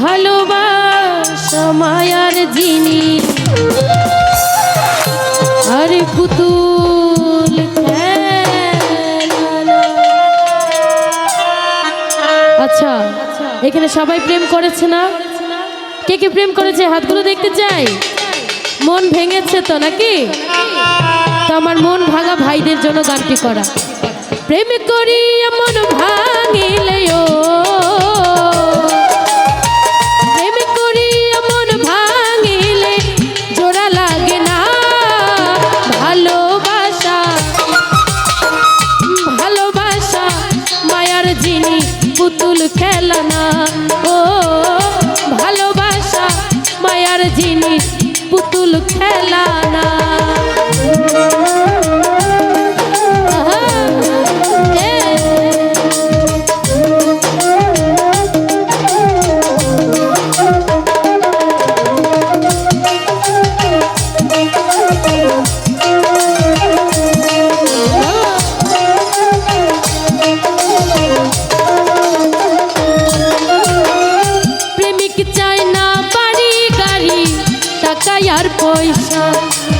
ভালোবাসা মায়ার জিনিস আরে পুতুল। আচ্ছা এখানে সবাই প্রেম করেছে না? কে কে প্রেম করেছে? হাতগুলো দেখতে চাই? মন ভেঙেছে তো নাকি? তো আমার মন ভাঙা ভাইদের জন্য গানটি করা। প্রেম করি মন ভাঙিলেও জিনিস পুতুল খেলানা আহা, টাকা আর পয়সা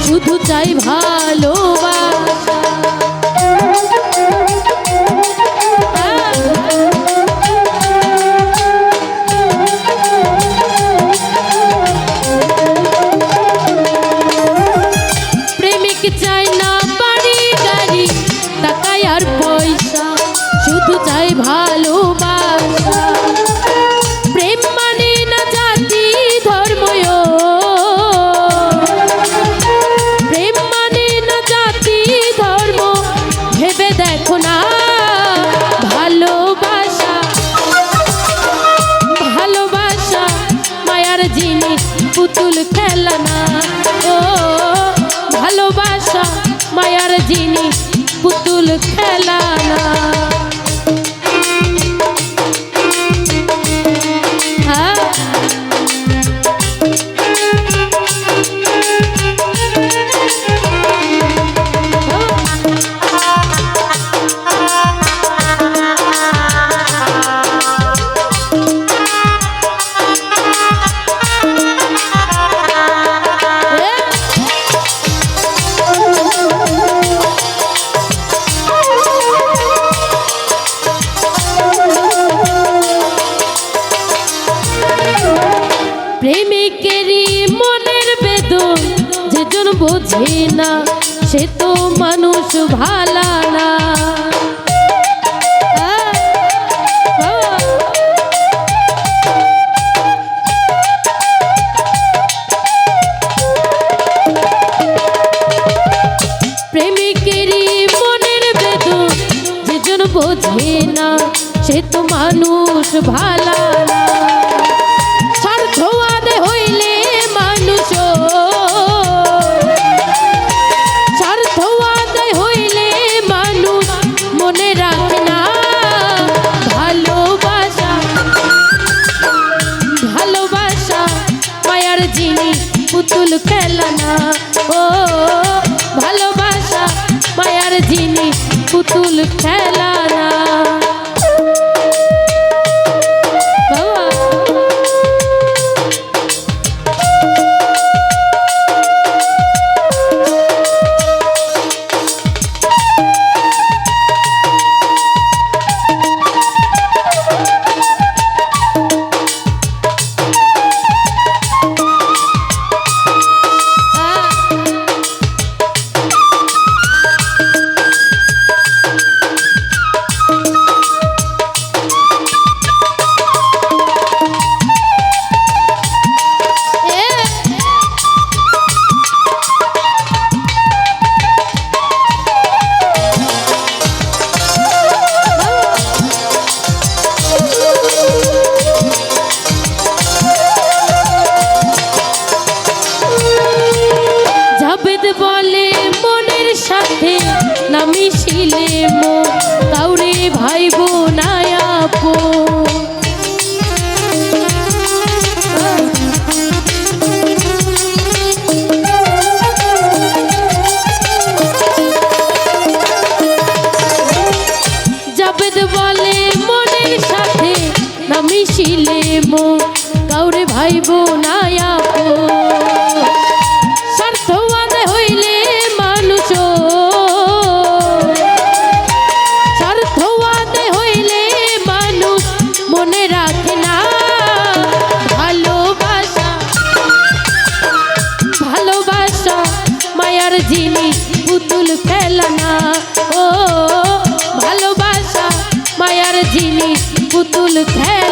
শুধু চাই ভালোবাসা। বোঝে না সে তো মানুষ ভালা না। বোঝে না সে তো মানুষ ভালা না। পুতুল মিশিলে মো কাউরে ভাইবো বোনায় আপো বলে মনের সাথে না মিশিলে মো কাউরে ভাইবো थे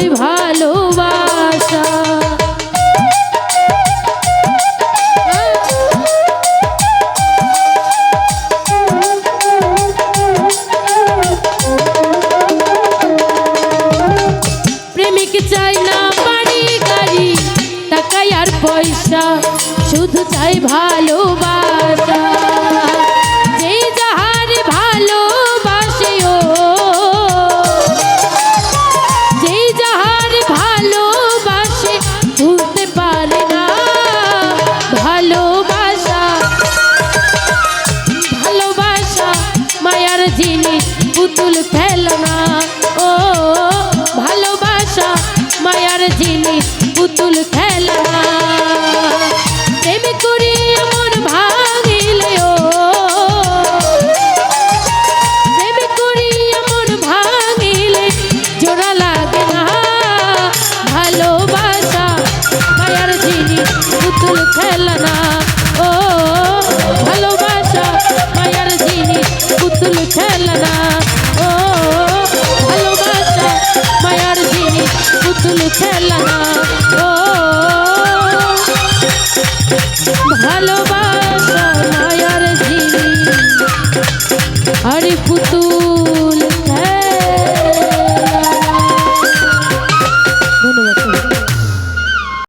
হয় ভালোবাসা। প্রেমিক চাই না বাড়ি গাড়ি টাকায় আর পয়সা শুধু চাই ভালোবাসা। পুতুল খেলা lo